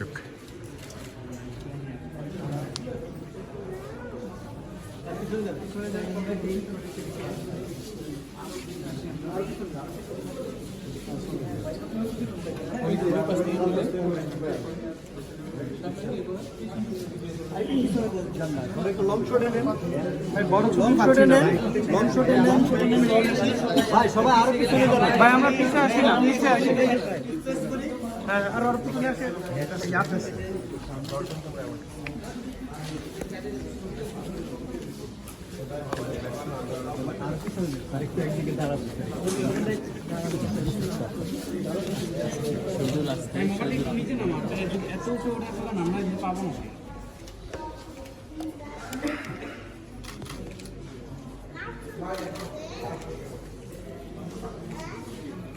দর্শক ভাই সবাই আরও পিছনে ভাই আমরা পিছে আসি না পিছে আসি। হ্যাঁ আর ওর পিছনে আসে আসতেছে এত উঁচু ওঠা তো না আমরা পাবো না ভালো লাগবে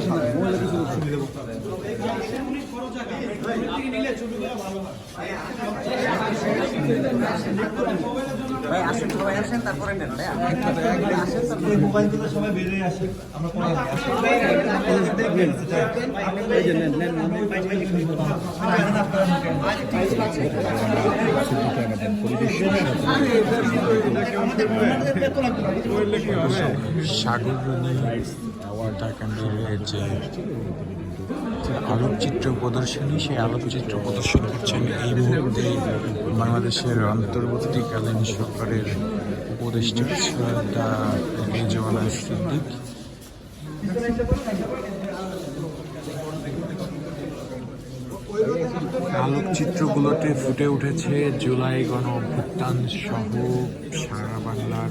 যান মোবাইলগুলো নিয়ে একটু এই মোবাইলগুলো সবাই বেরিয়ে আসে আমরা পরে এই যে নেন নেন সাগররণী হত্যাকাণ্ডের যে যে আলোকচিত্র প্রদর্শনী, সেই আলোকচিত্র প্রদর্শন করছেন এই মুহূর্তে বাংলাদেশের অন্তর্বর্তীকালীন সরকারের উপদেষ্টা শ্রদ্ধা রেজওয়ানা সিদ্দিক। আলোকচিত্রগুলোতে ফুটে উঠেছে জুলাই গণ অভ্যুত্থান সহ সারা বাংলার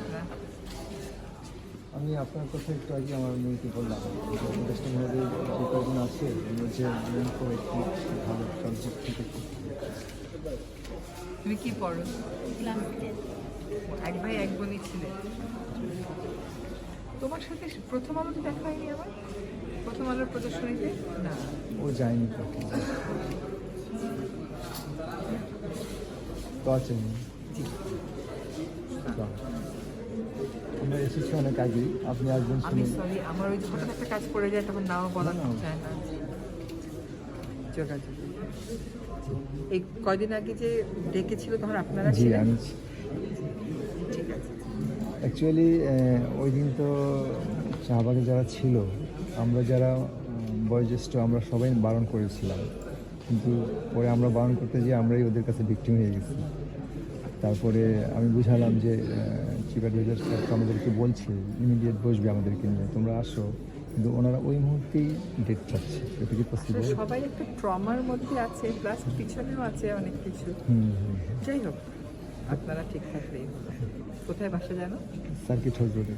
আমি আপনার কথা একটু আগে আমার মেয়েকে বললাম। উপদেষ্টা মহোদয় যে কজন আছে মধ্যে একটু ভালো সাবজেক্ট থেকে তুমি কি পড়ো? এক ভাই এক বোনই ছিলে। তোমার সাথে প্রথম আলোতে দেখা হয়নি আমার প্রথম আলোর প্রদর্শনীতে? না। ও যায়নি তো আছেন? আমরা এসেছি অনেক আগেই। আপনি আসবেন আমি শুনে সরি আমার ওই হঠাৎ একটা কাজ পড়ে যায় তখন নাও বলা। যায় না। যোগাযোগ এই কয়দিন আগে যে ডেকেছিল তখন আপনারা জি ছিলেন? আমি ঠিক আছে। অ্যাকচুয়ালি ওই দিন তো শাহবাগে যারা ছিল আমরা যারা বয়োজ্যেষ্ঠ আমরা সবাই বারণ করেছিলাম। কিন্তু পরে আমরা বারণ করতে গিয়ে আমরাই ওদের কাছে ভিক্টিম হয়ে গেছি। তারপরে আমি বুঝালাম যে চিফ অ্যাডভাইজার স্যার তো আমাদেরকে বলছে ইমিডিয়েট বসবে আমাদেরকে নিয়ে তোমরা আসো। কিন্তু ওনারা ওই মুহূর্তেই ডেট চাচ্ছে এটা কি পসিবল আচ্ছা, সবাই একটা ট্রমার মধ্যে আছে প্লাস পিছনেও আছে অনেক কিছু। যাই হোক আপনারা ঠিক থাকলেই কোথায় বাসা জানো? সার্কিট হাউস রোডে।